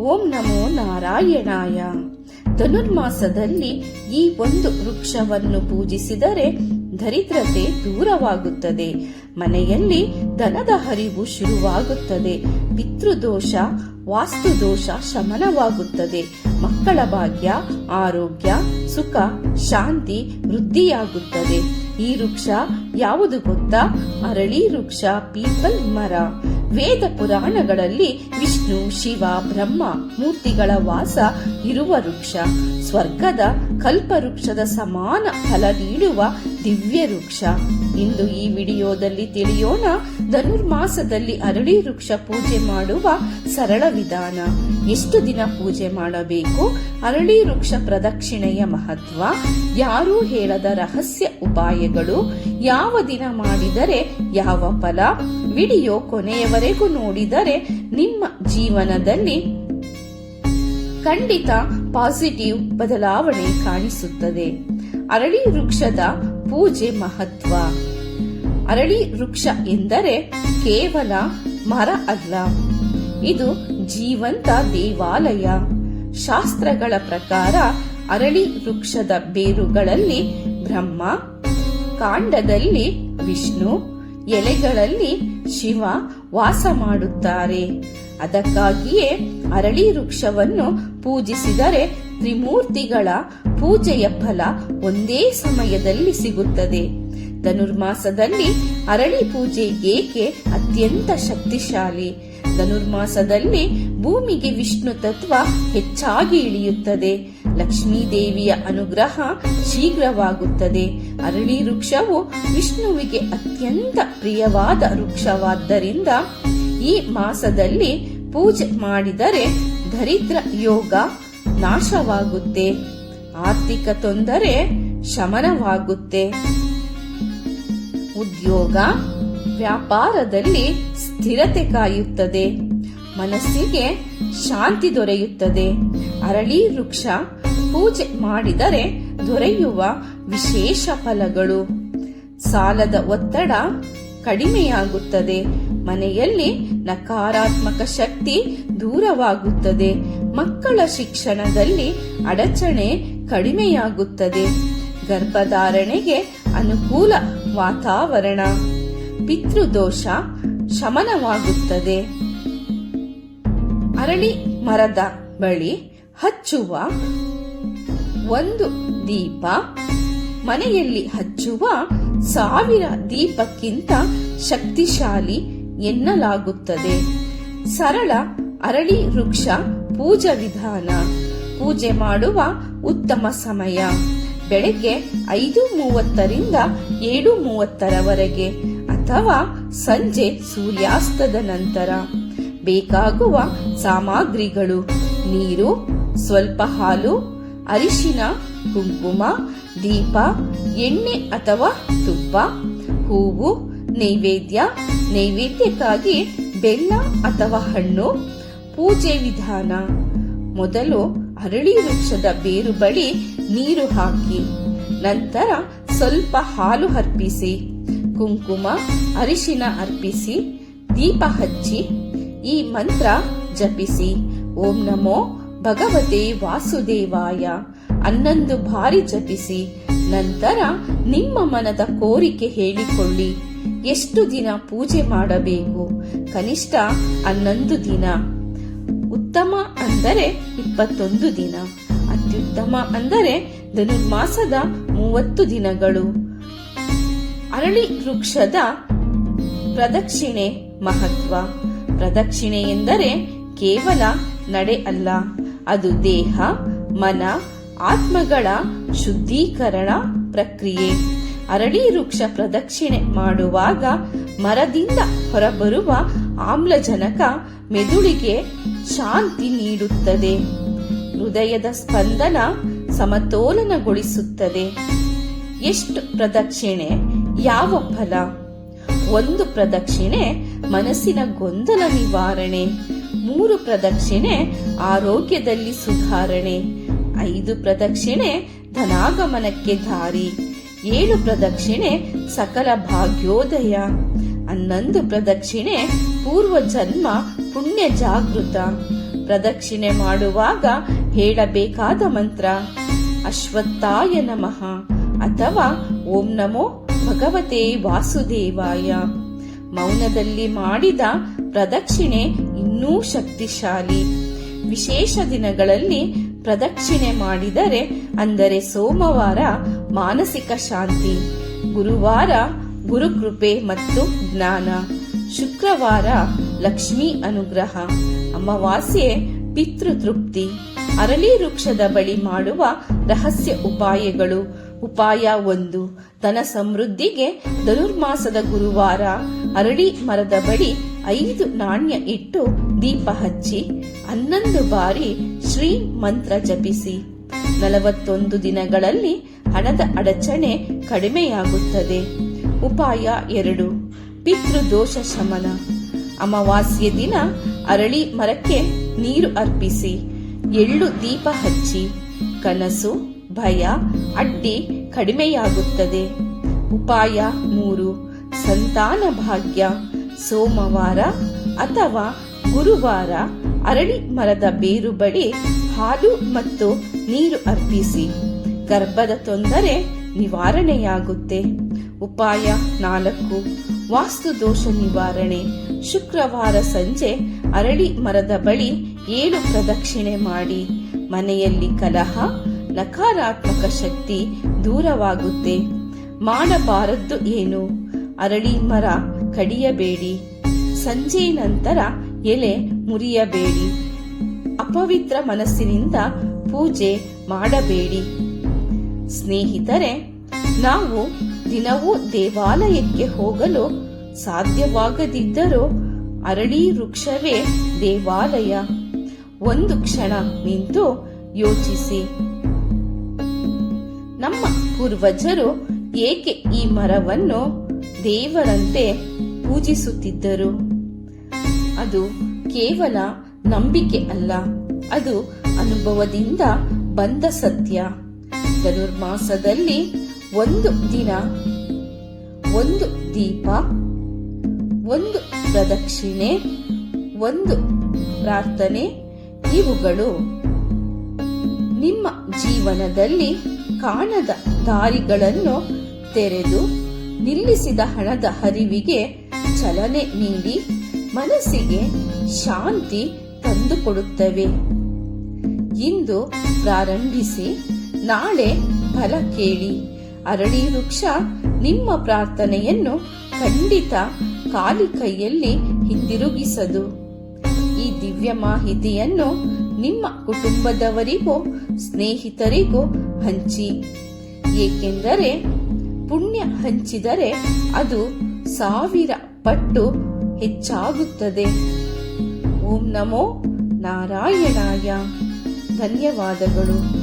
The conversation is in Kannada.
ಓಂ ನಮೋ ನಾರಾಯಣಾಯ. ಧನುರ್ಮಾಸದಲ್ಲಿ ಈ ಒಂದು ವೃಕ್ಷವನ್ನು ಪೂಜಿಸಿದರೆ ದರಿದ್ರತೆ ದೂರವಾಗುತ್ತದೆ. ಮನೆಯಲ್ಲಿ ಧನದ ಹರಿವು ಶುರುವಾಗುತ್ತದೆ. ಪಿತೃದೋಷ, ವಾಸ್ತುದೋಷ ಶಮನವಾಗುತ್ತದೆ. ಮಕ್ಕಳ ಭಾಗ್ಯ, ಆರೋಗ್ಯ, ಸುಖ, ಶಾಂತಿ, ವೃದ್ಧಿಯಾಗುತ್ತದೆ. ಈ ವೃಕ್ಷ ಯಾವುದು ಗೊತ್ತಾ? ಅರಳಿ ವೃಕ್ಷ, ಪೀಪಲ್ ಮರ. ವೇದ ಪುರಾಣಗಳಲ್ಲಿ ವಿಷ್ಣು ಶಿವ ಬ್ರಹ್ಮ ಮೂರ್ತಿಗಳ ವಾಸ ಇರುವ ವೃಕ್ಷ ಸ್ವರ್ಗದ ಕಲ್ಪವೃಕ್ಷದ ಸಮಾನ ಫಲ ನೀಡುವ ದಿವ್ಯ ವೃಕ್ಷ ಇಂದು ಈ ವಿಡಿಯೋದಲ್ಲಿ ತಿಳಿಯೋಣ, ಧನುರ್ಮಾಸದಲ್ಲಿ ಅರಳಿ ವೃಕ್ಷ ಪೂಜೆ ಮಾಡುವ ಸರಳ ವಿಧಾನ. ಎಷ್ಟು ದಿನ ಪೂಜೆ ಮಾಡಬೇಕು? ಅರಳಿ ವೃಕ್ಷ ಪ್ರದಕ್ಷಿಣೆಯ ಮಹತ್ವ, ಯಾರೂ ಹೇಳದ ರಹಸ್ಯ ಉಪಾಯಗಳು, ಯಾವ ದಿನ ಮಾಡಿದರೆ ಯಾವ ಫಲ? ವಿಡಿಯೋ ಕೊನೆಯವರೆಗೂ ನೋಡಿದರೆ ನಿಮ್ಮ ಜೀವನದಲ್ಲಿ ಖಂಡಿತ ಪಾಸಿಟಿವ್ ಬದಲಾವಣೆ ಕಾಣಿಸುತ್ತದೆ. ಅರಳಿ ವೃಕ್ಷದ ಪೂಜೆ ಮಹತ್ವ. ಅರಳಿ ವೃಕ್ಷ ಎಂದರೆ ಕೇವಲ ಮರ ಅಲ್ಲ. ಇದು ಜೀವಂತ ದೇವಾಲಯ. ಶಾಸ್ತ್ರಗಳ ಪ್ರಕಾರ ಅರಳಿ ವೃಕ್ಷದ ಬೇರುಗಳಲ್ಲಿ ಬ್ರಹ್ಮ, ಕಾಂಡದಲ್ಲಿ ವಿಷ್ಣು, ಎಲೆಗಳಲ್ಲಿ ಶಿವ ವಾಸ ಮಾಡುತ್ತಾರೆ. ಅದಕ್ಕಾಗಿಯೇ ಅರಳಿ ವೃಕ್ಷವನ್ನು ಪೂಜಿಸಿದರೆ ತ್ರಿಮೂರ್ತಿಗಳ ಪೂಜೆಯ ಫಲ ಒಂದೇ ಸಮಯದಲ್ಲಿ ಸಿಗುತ್ತದೆ. ಧನುರ್ಮಾಸದಲ್ಲಿ ಅರಳಿ ಪೂಜೆ ಏಕೆ ಅತ್ಯಂತ ಶಕ್ತಿಶಾಲಿ? ಧನುರ್ಮಾಸದಲ್ಲಿ ಭೂಮಿಗೆ ವಿಷ್ಣು ತತ್ವ ಹೆಚ್ಚಾಗಿ ಇಳಿಯುತ್ತದೆ. ಲಕ್ಷ್ಮೀದೇವಿಯ ಅನುಗ್ರಹ ಶೀಘ್ರವಾಗುತ್ತದೆ. ಅರಳಿ ವೃಕ್ಷವು ವಿಷ್ಣುವಿಗೆ ಅತ್ಯಂತ ಪ್ರಿಯವಾದ ವೃಕ್ಷವಾದ್ದರಿಂದ ಈ ಮಾಸದಲ್ಲಿ ಪೂಜೆ ಮಾಡಿದರೆ ದರಿದ್ರ ಯೋಗ ನಾಶವಾಗುತ್ತೆ. ಆರ್ಥಿಕ ತೊಂದರೆ ಶಮನವಾಗುತ್ತೆ. ಉದ್ಯೋಗ ವ್ಯಾಪಾರದಲ್ಲಿ ಸ್ಥಿರತೆ ಕಾಯುತ್ತದೆ. ಮನಸ್ಸಿಗೆ ಶಾಂತಿ ದೊರೆಯುತ್ತದೆ. ಅರಳಿ ವೃಕ್ಷ ಪೂಜೆ ಮಾಡಿದರೆ ದೊರೆಯುವ ವಿಶೇಷ ಫಲಗಳು. ಸಾಲದ ಒತ್ತಡ ಕಡಿಮೆಯಾಗುತ್ತದೆ. ಮನೆಯಲ್ಲಿ ನಕಾರಾತ್ಮಕ ಶಕ್ತಿ ದೂರವಾಗುತ್ತದೆ. ಮಕ್ಕಳ ಶಿಕ್ಷಣದಲ್ಲಿ ಅಡಚಣೆ ಕಡಿಮೆಯಾಗುತ್ತದೆ. ಗರ್ಭಧಾರಣೆಗೆ ಅನುಕೂಲ ವಾತಾವರಣ. ಪಿತೃದೋಷ ಶಮನವಾಗುತ್ತದೆ. ಅರಳಿ ಮರದ ಬಳಿ ಹಚ್ಚುವ ಒಂದು ದೀಪ, ಮನೆಯಲ್ಲಿ ಹಚ್ಚುವ ಸಾವಿರ ದೀಪಕ್ಕಿಂತ ಶಕ್ತಿಶಾಲಿ ಎನ್ನಲಾಗುತ್ತದೆ. ಸರಳ ಅರಳಿ ವೃಕ್ಷ ಪೂಜಾ ವಿಧಾನ. ಪೂಜೆ ಮಾಡುವ ಉತ್ತಮ ಸಮಯ. ಬೆಳಗ್ಗೆ ಐದು ಮೂವತ್ತರಿಂದ ಏಳು ಮೂವತ್ತರವರೆಗೆ ಅಥವಾ ಸಂಜೆ ಸೂರ್ಯಾಸ್ತದ ನಂತರ. ಬೇಕಾಗುವ ಸಾಮಗ್ರಿಗಳು ನೀರು, ಸ್ವಲ್ಪ ಹಾಲು, ಅರಿಶಿನ, ಕುಂಕುಮ, ದೀಪ, ಎಣ್ಣೆ ಅಥವಾ ತುಪ್ಪ, ಹೂವು, ನೈವೇದ್ಯ ನೈವೇದ್ಯಕ್ಕಾಗಿ ಬೆಲ್ಲ ಅಥವಾ ಹಣ್ಣು, ಪೂಜೆ ವಿಧಾನ. ಮೊದಲು ಅರಳಿ ವೃಕ್ಷದ ಬೇರು ಬಳಿ ನೀರು ಹಾಕಿ, ನಂತರ ಸ್ವಲ್ಪ ಹಾಲು ಅರ್ಪಿಸಿ, ಕುಂಕುಮ, ಅರಿಶಿನ ಅರ್ಪಿಸಿ, ದೀಪ ಹಚ್ಚಿ, ಈ ಮಂತ್ರ ಜಪಿಸಿ. ಓಂ ನಮೋ ಭಗವತೆ ವಾಸುದೇವಾಯ. ಹನ್ನೊಂದು ಬಾರಿ ಜಪಿಸಿ, ನಂತರ ನಿಮ್ಮ ಮನದ ಕೋರಿಕೆ ಹೇಳಿಕೊಳ್ಳಿ. ಎಷ್ಟು ದಿನ ಪೂಜೆ ಮಾಡಬೇಕು? ಕನಿಷ್ಠ ಹನ್ನೊಂದು ದಿನ. ಉತ್ತಮ ಅಂದರೆ ಇಪ್ಪತ್ತೊಂದು ದಿನ. ಅತ್ಯುತ್ತಮ ಅಂದರೆ ಧನುರ್ಮಾಸದ ಮೂವತ್ತು ದಿನಗಳು. ಅರಳಿ ವೃಕ್ಷದ ಪ್ರದಕ್ಷಿಣೆ ಮಹತ್ವ. ಪ್ರದಕ್ಷಿಣೆ ಎಂದರೆ ಕೇವಲ ನಡೆ ಅಲ್ಲ, ಅದು ದೇಹ, ಮನ, ಆತ್ಮಗಳ ಶುದ್ಧೀಕರಣ ಪ್ರಕ್ರಿಯೆ. ಅರಳಿ ವೃಕ್ಷ ಪ್ರದಕ್ಷಿಣೆ ಮಾಡುವಾಗ ಮರದಿಂದ ಹೊರಬರುವ ಆಮ್ಲಜನಕ ಮೆದುಳಿಗೆ ಶಾಂತಿ ನೀಡುತ್ತದೆ. ಹೃದಯದ ಸ್ಪಂದನ ಸಮತೋಲನಗೊಳಿಸುತ್ತದೆ. ಎಷ್ಟು ಪ್ರದಕ್ಷಿಣೆ, ಯಾವ ಫಲ? ಒಂದು ಪ್ರದಕ್ಷಿಣೆ, ಮನಸ್ಸಿನ ಗೊಂದಲ ನಿವಾರಣೆ. ಮೂರು ಪ್ರದಕ್ಷಿಣೆ, ಆರೋಗ್ಯದಲ್ಲಿ ಸುಧಾರಣೆ. ಐದು ಪ್ರದಕ್ಷಿಣೆ, ಧನಾಗಮನಕ್ಕೆ ದಾರಿ ಏಳು ಪ್ರದಕ್ಷಿಣೆ ಸಕಲ ಭಾಗ್ಯೋದಯ. ಹನ್ನೊಂದು ಪ್ರದಕ್ಷಿಣೆ ಪೂರ್ವ ಜನ್ಮ ಪುಣ್ಯ ಜಾಗೃತ. ಪ್ರದಕ್ಷಿಣೆ ಮಾಡುವಾಗ ಹೇಳಬೇಕಾದ ಮಂತ್ರ, ಅಶ್ವತ್ಥಾಯ ನಮಃ ಅಥವಾ ಓಂ ನಮೋ ಭಗವತೆ ವಾಸುದೇವಾಯ. ಮೌನದಲ್ಲಿ ಮಾಡಿದ ಪ್ರದಕ್ಷಿಣೆ ಇನ್ನೂ ಶಕ್ತಿಶಾಲಿ. ವಿಶೇಷ ದಿನಗಳಲ್ಲಿ ಪ್ರದಕ್ಷಿಣೆ ಮಾಡಿದರೆ ಅಂದರೆ ಸೋಮವಾರ ಮಾನಸಿಕ ಶಾಂತಿ, ಗುರುವಾರ ಗುರುಕೃಪೆ ಮತ್ತು ಜ್ಞಾನ, ಶುಕ್ರವಾರ ಲಕ್ಷ್ಮಿ ಅನುಗ್ರಹ, ಅಮಾವಾಸ್ಯೆ ಪಿತೃತೃಪ್ತಿ, ಅರಳಿ ವೃಕ್ಷದ ಬಳಿ ಮಾಡುವ ರಹಸ್ಯ ಉಪಾಯಗಳು, ಉಪಾಯ ಒಂದು ತನ ಸಮೃದ್ಧಿಗೆ ಧನುರ್ಮಾಸದ ಗುರುವಾರ ಅರಳಿ ಮರದ ಬಳಿ ಐದು ನಾಣ್ಯ ಇಟ್ಟು ದೀಪ ಹಚ್ಚಿ ಹನ್ನೊಂದು ಬಾರಿ ಶ್ರೀ ಮಂತ್ರ ಜಪಿಸಿ. ನಲವತ್ತೊಂದು ದಿನಗಳಲ್ಲಿ ಹಣದ ಅಡಚಣೆ ಕಡಿಮೆಯಾಗುತ್ತದೆ. ಉಪಾಯ ಎರಡು. ಪಿತೃದೋಷ ಶಮನ. ಅಮಾವಾಸ್ಯ ದಿನ ಅರಳಿ ಮರಕ್ಕೆ ನೀರು ಅರ್ಪಿಸಿ. ಎಳ್ಳು ದೀಪ ಹಚ್ಚಿ. ಕನಸು, ಭಯ, ಅಡ್ಡಿ ಕಡಿಮೆಯಾಗುತ್ತದೆ. ಉಪಾಯ ಮೂರು. ಸಂತಾನ ಭಾಗ್ಯ. ಸೋಮವಾರ ಅಥವಾ ಗುರುವಾರ ಅರಳಿ ಮರದ ಬೇರು ಬಳಿ ಹಾಲು ಮತ್ತು ನೀರು ಅರ್ಪಿಸಿ. ಗರ್ಭದ ತೊಂದರೆ ನಿವಾರಣೆಯಾಗುತ್ತೆ. ಉಪಾಯ ನಾಲ್ಕು. ವಾಸ್ತು ದೋಷ ನಿವಾರಣೆ. ಶುಕ್ರವಾರ ಸಂಜೆ ಅರಳಿ ಮರದ ಬಳಿ ಏಳು ಪ್ರದಕ್ಷಿಣೆ ಮಾಡಿ. ಮನೆಯಲ್ಲಿ ಕಲಹ, ನಕಾರಾತ್ಮಕ ಶಕ್ತಿ ದೂರವಾಗುತ್ತೆ. ಮಾಡಬಾರದ್ದು ಏನು? ಅರಳಿ ಮರ ಕಡಿಯಬೇಡಿ. ಸಂಜೆ ನಂತರ ಎಲೆ ಮುರಿಯಬೇಡಿ. ಅಪವಿತ್ರ ಮನಸ್ಸಿನಿಂದ ಪೂಜೆ ಮಾಡಬೇಡಿ. ಸ್ನೇಹಿತರೆ, ನಾವು ದಿನವೂ ದೇವಾಲಯಕ್ಕೆ ಹೋಗಲು ಸಾಧ್ಯವಾಗದಿದ್ದರೂ ಅರಳಿ ವೃಕ್ಷವೇ ದೇವಾಲಯ. ಒಂದು ಕ್ಷಣ ನಿಂತು ಯೋಚಿಸಿ. ನಮ್ಮ ಪೂರ್ವಜರು ಏಕೆ ಈ ಮರವನ್ನು ದೇವರಂತೆ ಪೂಜಿಸುತ್ತಿದ್ದರು? ಅದು ಕೇವಲ ನಂಬಿಕೆ ಅಲ್ಲ, ಅದು ಅನುಭವದಿಂದ ಬಂದ ಸತ್ಯ. ಧನುರ್ಮಾಸದಲ್ಲಿ ಒಂದು ದಿನ, ಒಂದು ದೀಪ, ಒಂದು ಪ್ರದಕ್ಷಿಣೆ, ಒಂದು ಪ್ರಾರ್ಥನೆ, ಇವುಗಳು ನಿಮ್ಮ ಜೀವನದಲ್ಲಿ ಕಾಣದ ದಾರಿಗಳನ್ನು ತೆರೆದು ನಿಲ್ಲಿಸಿದ ಹಣದ ಹರಿವಿಗೆ ಚಲನೆ ನೀಡಿ ಮನಸ್ಸಿಗೆ ಶಾಂತಿ ತಂದುಕೊಡುತ್ತವೆ. ಇಂದು ಪ್ರಾರಂಭಿಸಿ ನಾಳೆ ಫಲ ಕೇಳಿ. ಅರಳಿ ವೃಕ್ಷ, ನಿಮ್ಮ ಪ್ರಾರ್ಥನೆಯನ್ನು ಖಂಡಿತ ಖಾಲಿ ಕೈಯಲ್ಲಿ ಹಿಂದಿರುಗಿಸದು. ಈ ದಿವ್ಯ ಮಾಹಿತಿಯನ್ನು ನಿಮ್ಮ ಕುಟುಂಬದವರಿಗೂ, ಸ್ನೇಹಿತರಿಗೂ ಹಂಚಿ. ಏಕೆಂದರೆ ಪುಣ್ಯ ಹಂಚಿದರೆ ಅದು ಸಾವಿರ ಪಟ್ಟು ಹೆಚ್ಚಾಗುತ್ತದೆ. ಓಂ ನಮೋ ನಾರಾಯಣಾಯ. ಧನ್ಯವಾದಗಳು.